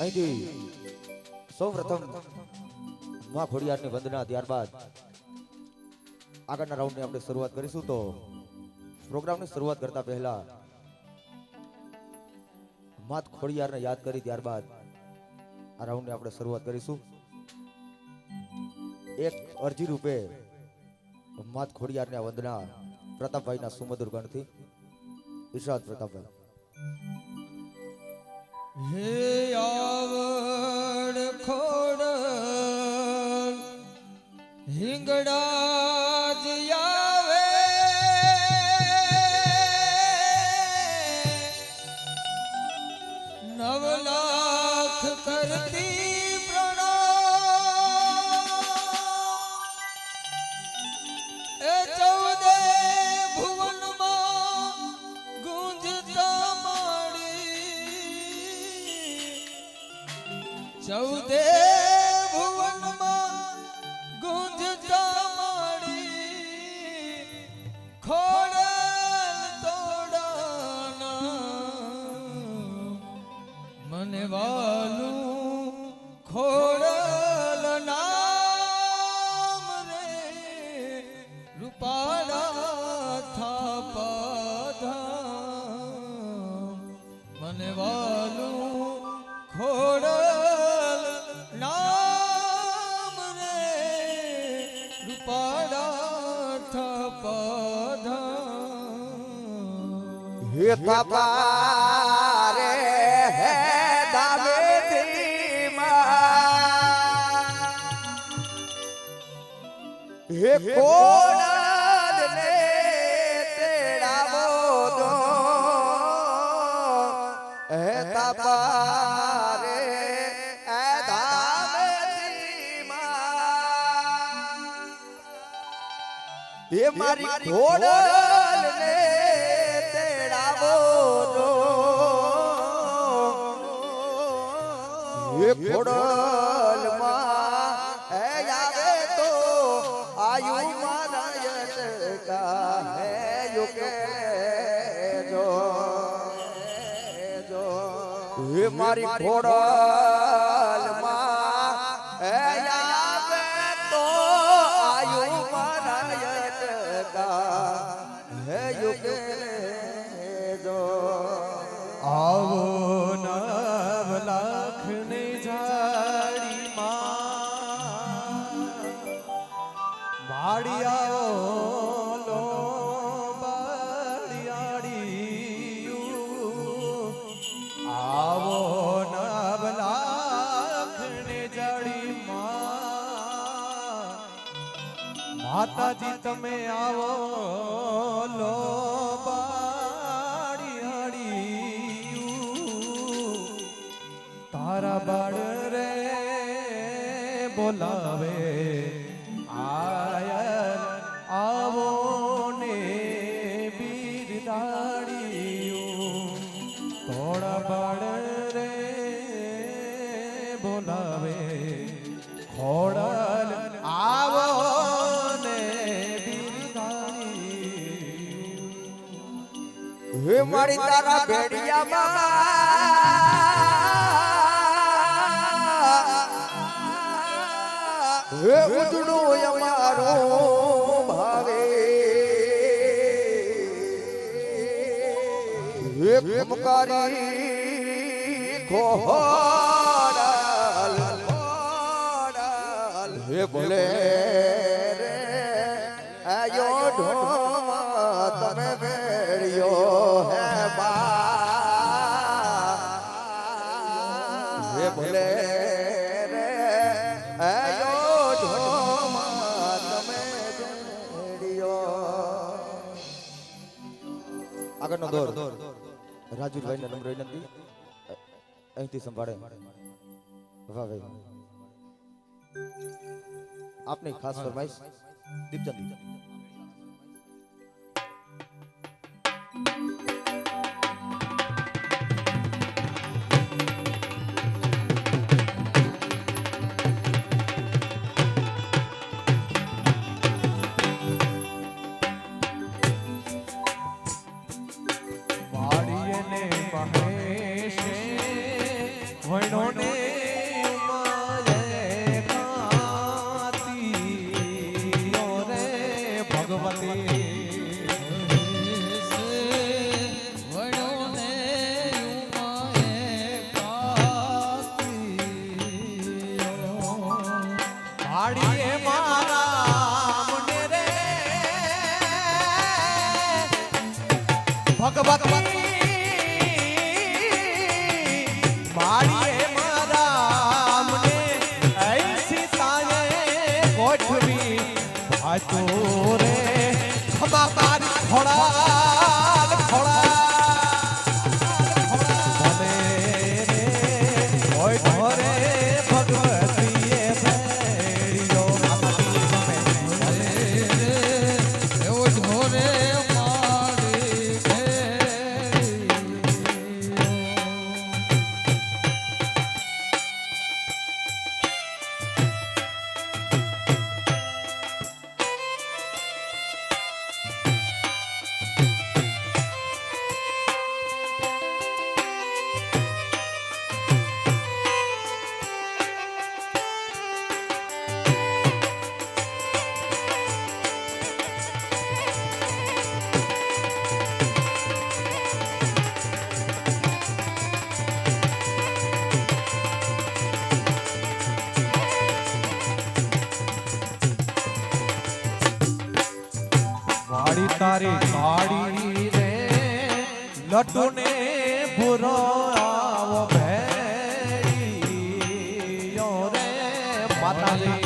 અહીંથી સૌ પ્રથમમાં વંદના ત્યારબાદ આગળના રાઉન્ડની આપણે શરૂઆત કરીશું તો પ્રોગ્રામની શરૂઆત કરતા પહેલા માત ખોડિયારને યાદ કરી ત્યારબાદ આ રાઉન્ડની આપણે શરૂઆત કરીશું. એક અરજી રૂપે માત ખોડિયારને વંદના પ્રતાપભાઈના સુમધુર ગણથી. ઈશાદ પ્રતાપભાઈ. હે આવડ ખોડ હિંગડા ચૌદે ભુવનમાં ગુંજતા માડી ખોડલ તોડાના. મને વાલું હે બાપા રે હે દાવેદી હે કોણ દો? હે હે એ મારી ઘોડલ ને એ ઘોડલમાં હે આવે તો આયુ મારા યટકા હે યુકે જો જો. એ મારી ઘોડલ માતાજી તમે આવો લો. મારી તારા ભેડિયામાં. હે ઉદડો અમારો ભાવે. હે ખમકારી ખોડાલ હે ભલે આયો ઢોમા આગળનો દોર રાજુભાઈને નમ્ર વિનંતી. અહીંથી સંભાળે. વાહ ભાઈ. આપની ખાસ ફરમાઈશ. દીપચંદ. भगवत તારી કાળી રે લટુને ભૂરો આવો ભેરી રે માતાજી.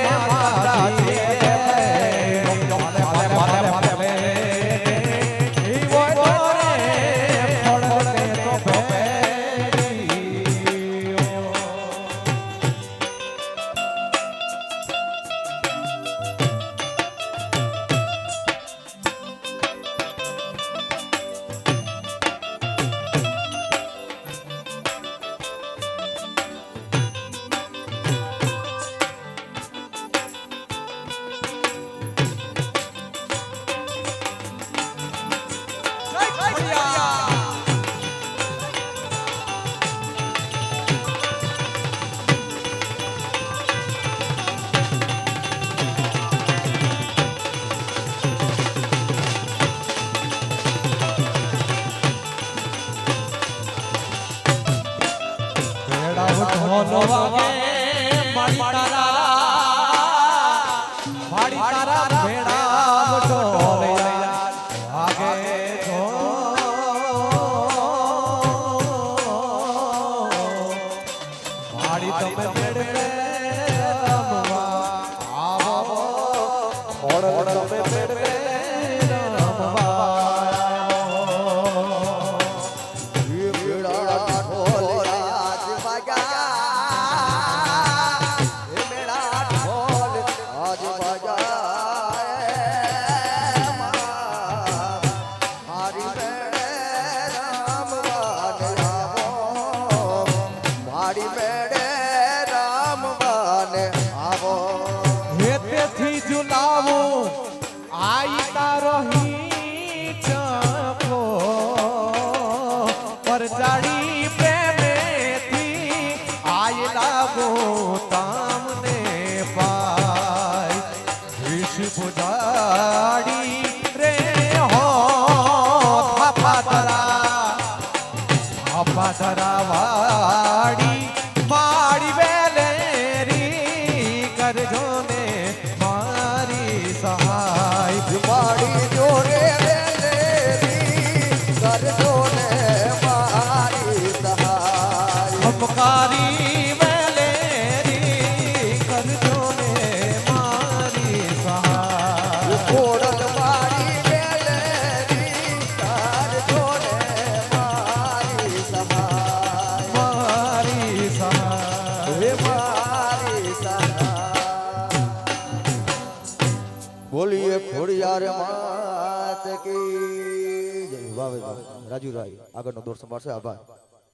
ঢোল বাজে ની પ્રેમેથી આયલા ગોતામને પાય વિશ્વ દાડી રે હો થાપાતરા થાપાતરા વાડી વાડી વેલેરી કરજો આગળનો દોર સંભાળશે આભાર